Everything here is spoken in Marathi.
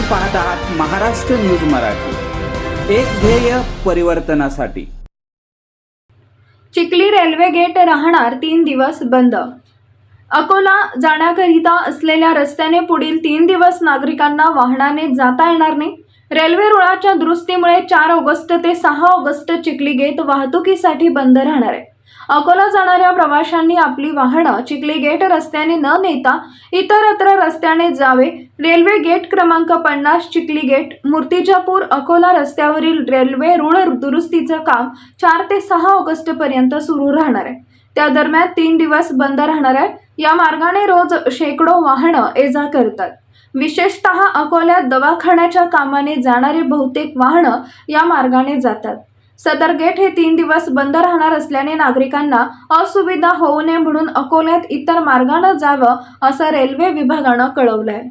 पाहत आहात महाराष्ट्र न्यूज मराठी. एक ध्येय परिवर्तनासाठी. चिखली रेल्वे गेट राहणार तीन दिवस बंद. अकोला जाण्याकरिता असलेल्या रस्त्याने पुढील तीन दिवस नागरिकांना वाहनाने जाता येणार नाही. रेल्वे रुळाच्या दुरुस्तीमुळे चार ऑगस्ट ते सहा ऑगस्ट चिखली गेट वाहतुकीसाठी बंद राहणार आहे. अकोला जाणाऱ्या प्रवाशांनी आपली वाहनं चिखली गेट रस्त्याने न नेता इतरत्र रस्त्याने जावे. रेल्वे गेट क्रमांक पन्नास चिखली गेट मूर्तिजापूर अकोला रस्त्यावरील रेल्वे रुळ दुरुस्तीचं काम चार ते सहा ऑगस्ट पर्यंत सुरू राहणार आहे. त्या दरम्यान तीन दिवस बंद राहणार आहे. या मार्गाने रोज शेकडो वाहनं ये जा करतात. विशेषतः अकोल्यात दवाखान्याच्या कामाने जाणारी बहुतेक वाहनं या मार्गाने जातात. सदर गेट हे तीन दिवस बंद राहणार असल्याने नागरिकांना असुविधा होऊ नये म्हणून अकोल्यात इतर मार्गानं जावं असं रेल्वे विभागानं कळवलं आहे